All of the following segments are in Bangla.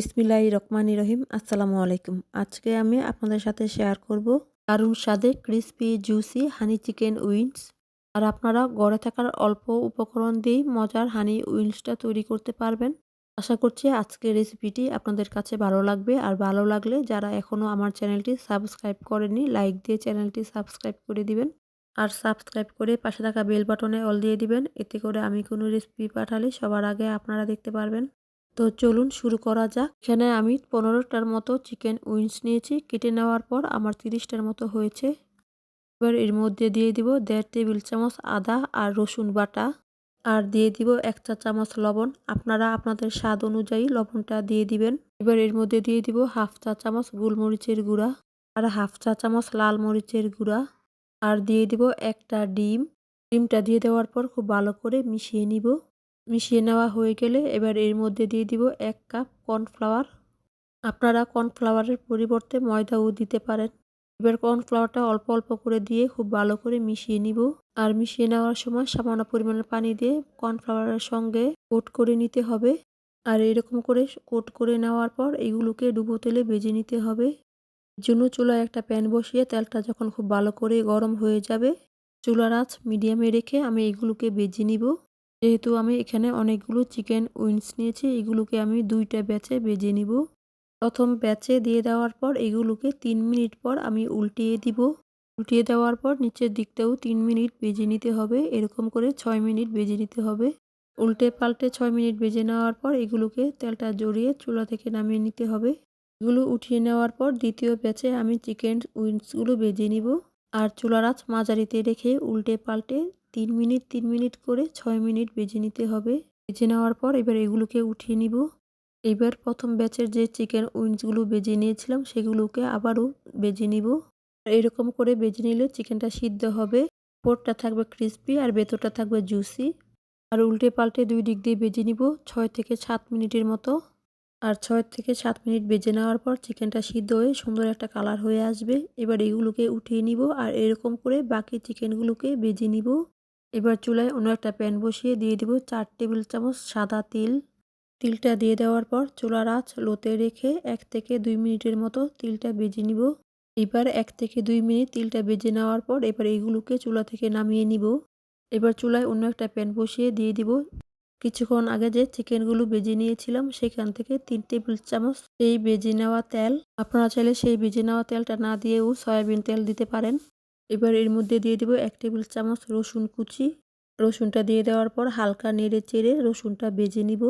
বিসমিল্লাহি রহমানি রহিম, আসসালামু আলাইকুম। আজকে আমি আপনাদের সাথে শেয়ার করব দারুণ স্বাদে crispy, juicy, honey chicken wings. আর আপনারা গড়ে থাকার অল্প উপকরণ দিয়েই মজার হানি উইংসটা তৈরি করতে পারবেন। আশা করছি আজকের রেসিপিটি আপনাদের কাছে ভালো লাগবে। আর ভালো লাগলে যারা এখনও আমার চ্যানেলটি সাবস্ক্রাইব করেনি লাইক দিয়ে চ্যানেলটি সাবস্ক্রাইব করে দিবেন। আর সাবস্ক্রাইব করে পাশে থাকা বেল বাটনে অল দিয়ে দিবেন। এতে করে আমি কোনো রেসিপি পাঠালে সবার আগে আপনারা দেখতে পারবেন। তো চলুন শুরু করা যাক। এখানে আমি পনেরোটার মতো চিকেন উইংস নিয়েছি। কেটে নেওয়ার পর আমার তিরিশটার মতো হয়েছে। এবার এর মধ্যে দিয়ে দিব দেড় টেবিল চামচ আদা আর রসুন বাটা। আর দিয়ে দিব এক চা চামচ লবণ। আপনারা আপনাদের স্বাদ অনুযায়ী লবণটা দিয়ে দিবেন। এবার এর মধ্যে দিয়ে দিব হাফ চা চামচ গোলমরিচের গুঁড়া আর হাফ চা চামচ লাল মরিচের গুঁড়া। আর দিয়ে দিব একটা ডিম। ডিমটা দিয়ে দেওয়ার পর খুব ভালো করে মিশিয়ে নিব। মিশিয়ে নেওয়া হয়ে গেলে এবার এর মধ্যে দিয়ে দিব এক কাপ কর্নফ্লাওয়ার। আপনারা কর্নফ্লাওয়ারের পরিবর্তে ময়দাও দিতে পারেন। এবার কর্নফ্লাওয়ারটা অল্প অল্প করে দিয়ে খুব ভালো করে মিশিয়ে নিব। আর মিশিয়ে নেওয়ার সময় সামান্য পরিমাণের পানি দিয়ে কর্নফ্লাওয়ারের সঙ্গে কোট করে নিতে হবে। আর এরকম করে কোট করে নেওয়ার পর এগুলোকে ডুবো তেলে ভেজে নিতে হবে। জন্য চুলায় একটা প্যান বসিয়ে তেলটা যখন খুব ভালো করে গরম হয়ে যাবে, চুলার আঁচ মিডিয়ামে রেখে আমি এগুলোকে ভেজে নিব। যেহেতু আমি এখানে অনেকগুলো চিকেন উইংস নিয়েছি, এগুলোকে আমি দুইটা ব্যাচে বেজে নিব। প্রথম ব্যাচে দিয়ে দেওয়ার পর এগুলোকে তিন মিনিট পর আমি উল্টিয়ে দিব। উল্টিয়ে দেওয়ার পর নিচের দিকটাও তিন মিনিট বেজে নিতে হবে। এরকম করে ছয় মিনিট বেজে নিতে হবে। উল্টে পাল্টে ছয় মিনিট বেজে নেওয়ার পর এগুলোকে তেলটা জড়িয়ে চুলা থেকে নামিয়ে নিতে হবে। এগুলো উঠিয়ে নেওয়ার পর দ্বিতীয় ব্যাচে আমি চিকেন উইংসগুলো বেজে নিব। আর চুলার আঁচ মাঝারিতে রেখে উল্টে পাল্টে তিন মিনিট তিন মিনিট করে ছয় মিনিট বেজে নিতে হবে। বেজে নেওয়ার পর এবার এগুলোকে উঠিয়ে নিব। এবার প্রথম ব্যাচের যে চিকেন উইংসগুলো বেজে নিয়েছিলাম, সেগুলোকে আবারও বেজে নিব। এরকম করে বেজে নিলে চিকেনটা সিদ্ধ হবে। পোরটা থাকবে ক্রিস্পি আর ভেতরটা থাকবে জুসি। আর উল্টে পাল্টে দুই দিক দিয়ে বেজে নিব ছয় থেকে সাত মিনিটের মতো। আর ছয় থেকে সাত মিনিট বেজে নেওয়ার পর চিকেনটা সিদ্ধ হয়ে সুন্দর একটা কালার হয়ে আসবে। এবার এগুলোকে উঠিয়ে নিব আর এরকম করে বাকি চিকেনগুলোকে বেজে নিব। এবার চুলায় অন্য একটা প্যান বসিয়ে দিয়ে দিব চার টেবিল চামচ সাদা তিল। তিলটা দিয়ে দেওয়ার পর চুলার আঁচ লোতে রেখে এক থেকে দুই মিনিটের মতো তিলটা বেজে নিব। এবার এক থেকে দুই মিনিট তিলটা বেজে নেওয়ার পর এবার এইগুলোকে চুলা থেকে নামিয়ে নিব। এবার চুলায় অন্য একটা প্যান বসিয়ে দিয়ে দিব। কিছুক্ষণ আগে যে চিকেনগুলো বেজে নিয়েছিলাম সেখান থেকে তিন টেবিল চামচ এই বেজে নেওয়া তেল। আপনারা চাইলে সেই বেজে নেওয়া তেলটা না দিয়েও সয়াবিন তেল দিতে পারেন। এবার এর মধ্যে দিয়ে দিব এক টেবিল চামচ রসুন কুচি। রসুনটা দিয়ে দেওয়ার পর হালকা নেড়ে চেড়ে রসুনটা বেজে নিব।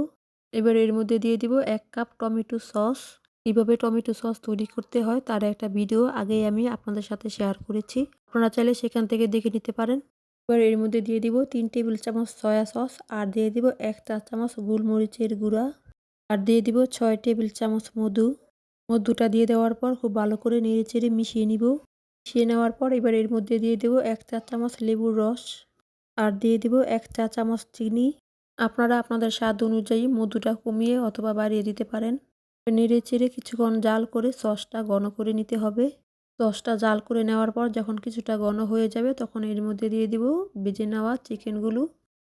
এবার এর মধ্যে দিয়ে দিব এক কাপ টমেটো সস। কীভাবে টমেটো সস তৈরি করতে হয় তার একটা ভিডিও আগেই আমি আপনাদের সাথে শেয়ার করেছি। আপনারা চাইলে সেখান থেকে দেখে নিতে পারেন। এবার এর মধ্যে দিয়ে দিব তিন টেবিল চামচ সয়া সস আর দিয়ে দিব এক চা চামচ গোলমরিচের গুঁড়া। আর দিয়ে দিব ছয় টেবিল চামচ মধু। মধুটা দিয়ে দেওয়ার পর খুব ভালো করে নেড়ে চেড়ে মিশিয়ে নিব। মিশিয়ে নেওয়ার পর এবার এর মধ্যে দিয়ে দেব এক চা চামচ লেবুর রস আর দিয়ে দিব এক চা চামচ চিনি। আপনারা আপনাদের স্বাদ অনুযায়ী মধুটা কমিয়ে অথবা বাড়িয়ে দিতে পারেন। নেড়ে চেড়ে কিছুক্ষণ জাল করে সসটা ঘন করে নিতে হবে। সসটা জাল করে নেওয়ার পর যখন কিছুটা ঘন হয়ে যাবে তখন এর মধ্যে দিয়ে দিব বেজে নেওয়া চিকেনগুলো।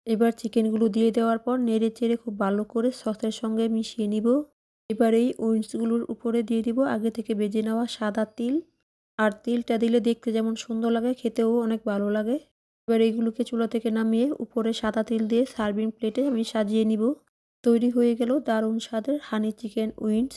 এবার চিকেনগুলো দিয়ে দেওয়ার পর নেড়ে চেড়ে খুব ভালো করে সসের সঙ্গে মিশিয়ে নিব। এবার এই উইন্সগুলোর উপরে দিয়ে দিব আগে থেকে বেজে নেওয়া সাদা তিল। আর তিলটা দিলে দেখতে যেমন সুন্দর লাগে, খেতেও অনেক ভালো লাগে। এবার এইগুলোকে চুলা থেকে নামিয়ে উপরে সাদা তিল দিয়ে সার্ভিং প্লেটে আমি সাজিয়ে নিব। তৈরি হয়ে গেল দারুণ স্বাদের হানি চিকেন উইন্স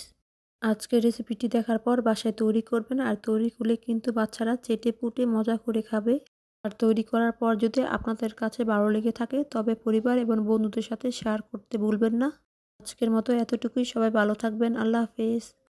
আজকের রেসিপিটি দেখার পর বাসায় তৈরি করবেন আর তৈরি করলে কিন্তু বাচ্চারা চেটে পুটে মজা করে খাবে। আর তৈরি করার পর যদি আপনাদের কাছে ভালো লেগে থাকে, তবে পরিবার এবং বন্ধুদের সাথে শেয়ার করতে ভুলবেন না। আজকের মতো এতটুকুই। সবাই ভালো থাকবেন। আল্লাহ হাফেজ।